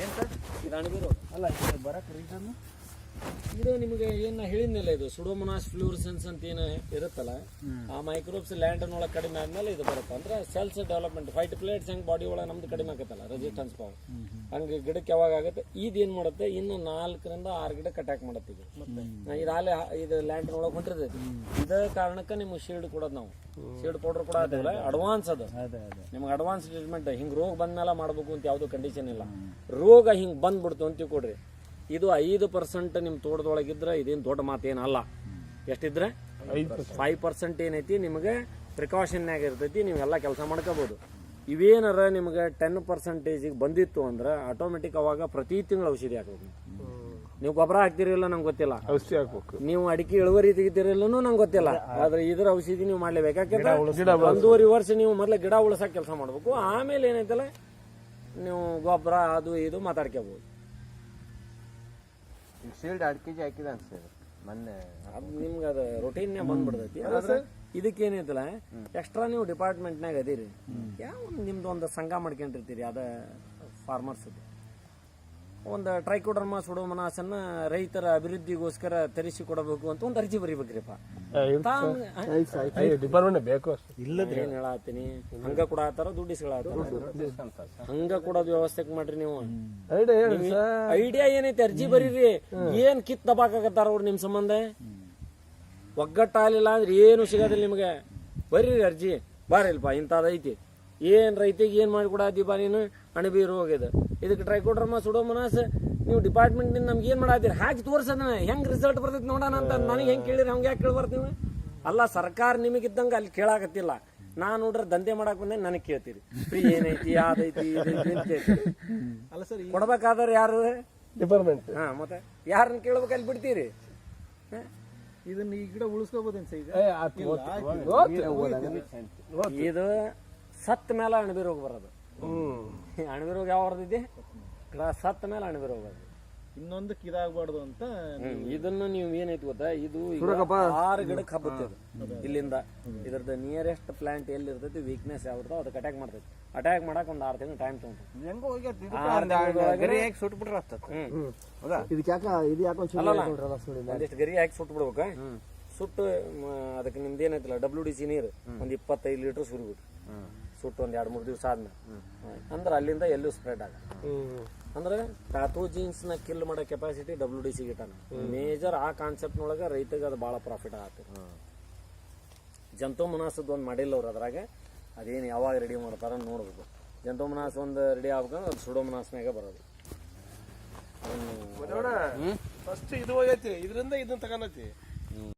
ಏನ್ ಸರ್? ಇದು ಅಲ್ಲ ಇದು ಬರಕ್ ರೀಸನ್ ಇದು ನಿಮಗೆ ಏನು ಹೇಳಿದ್ನಲ್ಲ ಇದು ಸುಡೋಮನಾಸ್ ಫ್ಲೂರಿಸೆನ್ಸ್ ಅಂತ ಏನು ಇರುತ್ತಲ್ಲ ಆ ಮೈಕ್ರೋಬ್ಸ್ ಲ್ಯಾಂಡ್ ಒಳಗೆ ಕಡಿಮೆ ಆದ್ಮೇಲೆ ಇದು ಬರುತ್ತೆ. ಅಂದ್ರೆ ಸೆಲ್ಸ್ ಡೆವಲಪ್ಮೆಂಟ್ ಫೈಟ್ ಪ್ಲೇಟ್ಸ್ ಹೆಂಗ್ ಬಾಡಿ ಒಳಗೆ ನಮ್ದು ಕಡಿಮೆ ಆಗುತ್ತಲ್ಲ ರೆಸಿಸ್ಟೆನ್ಸ್ ಪವರ್ ಹಂಗೆ ಗಿಡಕ್ಕೆ ಯಾವಾಗ ಆಗುತ್ತೆ ಇದೇನ್ ಮಾಡುತ್ತೆ ಇನ್ನು ನಾಲ್ಕರಿಂದ ಆರು ಗಿಡಕ್ಕೆ ಅಟ್ಯಾಕ್ ಮಾಡುತ್ತೆ ಇದು ಇದು ಅಲ್ಲೇ ಇದು ಲ್ಯಾಂಡ್ ಒಳಗೆ ಹೊಂಟಿರ್ತೈತಿ. ಇದ ಕಾರಣಕ್ಕೆ ನಿಮ್ಗೆ ಶೀಲ್ಡ್ ಕೊಡೋದು ನಾವು. ಶೀಲ್ಡ್ ಪೌಡರ್ ಕೂಡ ಅದಿಲ್ಲ ಅಡ್ವಾನ್ಸ್ ಅದು. ನಿಮ್ಗೆ ಅಡ್ವಾನ್ಸ್ ಟ್ರೀಟ್ಮೆಂಟ್ ಹಿಂಗೆ ರೋಗ ಬಂದ್ಮೇಲೆ ಮಾಡಬೇಕು ಅಂತ ಯಾವುದು ಕಂಡೀಷನ್ ಇಲ್ಲ. ರೋಗ ಹಿಂಗೆ ಬಂದ್ಬಿಡ್ತು ಅಂತೀವಿ ತಿಳ್ಕೊಡ್ರಿ ಇದು ಐದು ಪರ್ಸೆಂಟ್ ನಿಮ್ಮ ತೋಟದೊಳಗಿದ್ರೆ ಇದೇನು ದೊಡ್ಡ ಮಾತೇನಲ್ಲ. ಎಷ್ಟಿದ್ರೆ? ಫೈವ್ ಪರ್ಸೆಂಟ್ ಏನೈತಿ? ನಿಮಗೆ ಪ್ರಿಕಾಷನ್ನಾಗ ನೀವು ನೀವೆಲ್ಲ ಕೆಲಸ ಮಾಡ್ಕೋಬೋದು. ಇವೇನಾರ ನಿಮಗೆ ಟೆನ್ ಪರ್ಸೆಂಟೇಜಿಗೆ ಬಂದಿತ್ತು ಅಂದ್ರೆ ಆಟೋಮೆಟಿಕ್ ಅವಾಗ ಪ್ರತಿ ತಿಂಗಳು ಔಷಧಿ ಹಾಕ್ಬೇಕು ನೀವು. ನೀವು ಗೊಬ್ಬರ ಹಾಕ್ತಿರಿಲ್ಲ ನಂಗೆ ಗೊತ್ತಿಲ್ಲ. ಔಷಧಿ ಹಾಕ್ಬೇಕು. ನೀವು ಅಡಿಕೆ ಇಳುವರಿ ತೆಗಿತಿರಲ್ಲೂ ನಂಗೆ ಗೊತ್ತಿಲ್ಲ. ಆದ್ರೆ ಇದ್ರ ಔಷಧಿ ನೀವು ಮಾಡ್ಲೇಬೇಕು. ಯಾಕಂದ್ರೆ ಒಂದೂವರೆ ವರ್ಷ ನೀವು ಮೊದಲು ಗಿಡ ಉಳಿಸಕ್ ಕೆಲಸ ಮಾಡ್ಬೇಕು. ಆಮೇಲೆ ಏನೈತಲ್ಲ ನೀವು ಗೊಬ್ಬರ ಅದು ಇದು ಮಾತಾಡ್ಕೋಬಹುದು ಶೀಲ್ಡ್ ಎರಡು ಕೆಜಿ ಹಾಕಿದ ಅನ್ಸ್ತದೆ ಮೊನ್ನೆ. ಅದು ನಿಮ್ಗೆ ಅದು ರೊಟೀನ್ನೇ ಬಂದ್ಬಿಡ್ತೈತಿ. ಆದ್ರೆ ಇದಕ್ಕೆ ಏನೈತಲ್ಲ ಎಕ್ಸ್ಟ್ರಾ ನೀವು ಡಿಪಾರ್ಟ್ಮೆಂಟ್ನಾಗ ಅದೀರಿ. ಯಾವ ನಿಮ್ದು ಒಂದು ಸಂಘ ಮಾಡ್ಕೊಂಡಿರ್ತೀರಿ ಅದ ಫಾರ್ಮರ್ಸ್ ಒಂದು ಟ್ರೈಕೋಡರ್ಮ ಸುಡೋಮನಾಸನ್ನ ರೈತರ ಅಭಿವೃದ್ಧಿಗೋಸ್ಕರ ತರಿಸಿ ಕೊಡಬೇಕು ಅಂತ ಒಂದು ಅರ್ಜಿ ಬರಿಬೇಕ್ರಿಪ್ಪ. ಬೇಕು ಅಷ್ಟೇ. ಏನ್ ಹೇಳತ್ತೀನಿ? ಹಂಗ ಕೂಡ ಆತಾರ ದುಡ್ಡಿಸ್ಗಳ ಹಂಗ ಕೊಡೋದು ವ್ಯವಸ್ಥೆ ಮಾಡ್ರಿ ನೀವು. ಐಡಿಯಾ ಏನೈತಿ ಅರ್ಜಿ ಬರೀರಿ? ಏನ್ ಕಿತ್ ದಬಾಕತ್ತಾರ ಅವ್ರು ನಿಮ್ ಸಂಬಂಧ? ಒಗ್ಗಟ್ಟಾಗಲಿಲ್ಲ ಅಂದ್ರೆ ಏನು ಸಿಗೋದಿಲ್ಲ ನಿಮಗೆ? ಬರೀರಿ ಅರ್ಜಿ. ಬಾರಿಲ್ಪ ಇಂಥದ್ದು ಐತಿ. ಏನ್ ರೈತಿಗೆ ಏನ್ ಮಾಡಿ ಕೊಡಾದೀಪ ನೀನು? ಅಣಬಿ ರೋಗ ಇದು ಇದಕ್ಕೆ ಟ್ರೈಕೋಡ್ರಮ ಸುಡೋಮನಾಸ್ ನೀವು ಡಿಪಾರ್ಟ್ಮೆಂಟ್ ನಮ್ಗೆ ಏನ್ ಮಾಡಾತೀರಿ ಹಾಕಿ ತೋರ್ಸದನ ಹೆಂಗ್ ರಿಸಲ್ಟ್ ಬರ್ತೈತಿ ನೋಡೋಣ ಅಂತ ನನಗೆ ಹೆಂಗ್ ಕೇಳಿರಿ ಹಂಗೆ ಯಾಕೆ ಕೇಳ್ಬಾರ್ದು ನೀವು? ಅಲ್ಲ ಸರ್ಕಾರ ಇದ್ದಂಗ ಅಲ್ಲಿ ಕೇಳಾಕತ್ತಿಲ್ಲ. ನಾ ನೋಡ್ರ ದಂಧೆ ಮಾಡಕ್ ಬಂದೆ ನನಗೆ ಕೇಳ್ತೀರಿ. ಫ್ರೀ ಏನೈತಿ? ಕೇಳ್ತೀರಿ ಅಲ್ಲ ಸರ್ ಕೊಡ್ಬೇಕಾದ್ರೆ ಯಾರು? ಡಿಪಾರ್ಟ್ಮೆಂಟ್ ಹಾ ಮತ್ತೆ ಯಾರನ್ನ ಕೇಳ್ಬೇಕು ಅಲ್ಲಿ ಬಿಡ್ತೀರಿ? ಹಾ? ಇದನ್ನ ಈ ಗಿಡ ಉಳಿಸ್ಕೋಬೋದೇನ್ ಸರ್ ಈಗ? ಇದು ಸತ್ತ ಮೇಲೆ ಅಣಬಿ ರೋಗ ಬರೋದು. ಹ್ಮ್. ಅಣಬಿ ರೋಗ ಯಾವ ಹೊರದಿದೆ ಸತ್ತ ಮೇಲೆ ಅಣಬಿ ರೋಗ ಇನ್ನೊಂದು ಇನ್ನೊಂದಕ್ಕೆ ಇದಾಗಬಾರ್ದು ಅಂತ. ಇದನ್ನು ನೀವು ಏನೈತಿ ಗೊತ್ತಾ? ಇದು ಈಗ ಆರು ಗಿಡಕ್ಕೆ ಹಬ್ಬತ್ತೆ ಅದು ಇಲ್ಲಿಂದ. ಇದ್ರದ್ದು ನಿಯರೆಸ್ಟ್ ಪ್ಲಾಂಟ್ ಎಲ್ಲಿ ಇರ್ತೈತಿ ವೀಕ್ನೆಸ್ ಯಾವ್ದು ಅದಕ್ಕೆ ಅಟ್ಯಾಕ್ ಮಾಡ್ತೈತಿ. ಅಟ್ಯಾಕ್ ಮಾಡಕ್ ಒಂದ್ ಆರು ತಿಂಗಳು ಟೈಮ್ ತಗೊಂಡು ಒಂದಿಷ್ಟು ಗರಿ ಹಾಕಿ ಸುಟ್ಟು ಬಿಡ್ಬೇಕ ಸುಟ್ಟು ಅದಕ್ಕೆ ನಿಮ್ದು ಏನೈತಿಲ್ಲ ಡಬ್ಲ್ಯೂ ಡಿ ಸಿ ನೀರು. ಒಂದ್ ಇಪ್ಪತ್ತೈದು ಲೀಟರ್ ಸುರಿಬಿಟ್ಟು ಸುಟ್ಟು ಒಂದ್ ಎರಡ್ ಮೂರ್ ದಿವಸ ಆದ್ಮೇಲೆ. ಅಂದ್ರೆ ಅಲ್ಲಿಂದ ಎಲ್ಲೂ ಸ್ಪ್ರೆಡ್ ಆಗ ಅಂದ್ರೆ ಅಂದ್ರೆ ಜೀನ್ಸ್ನ ಕಿಲ್ ಮಾಡೋ ಕೆಪಾಸಿಟಿ ಡಬ್ಲ್ಯೂ ಡಿ ಸಿ ಗಿಟಾನ. ಮೇಜರ್ ಆ ಕಾನ್ಸೆಪ್ಟ್ ನೊಳಗ ರೈತಗೆ ಅದು ಬಹಳ ಪ್ರಾಫಿಟ್ ಆಗತ್ತೆ. ಜಂತು ಮನಾಸದ್ ಒಂದ್ ಮಾಡಿಲ್ಲ ಅವ್ರು ಅದ್ರಾಗ. ಅದೇನು ಯಾವಾಗ ರೆಡಿ ಮಾಡ್ತಾರ ನೋಡ್ಬೇಕು. ಜಂತು ಮನಾಸ್ ಒಂದು ರೆಡಿ ಆಗ್ಬೇಕಂದ್ರೆ ಅದು ಸುಡೋ ಮನಾಸ್ನಾಗ ಬರೋದು. ಫಸ್ಟ್ ಇದು ಹೋಗೈತಿ. ಇದರಿಂದ ಇದನ್ನ ತಗೊಂಡೈತಿ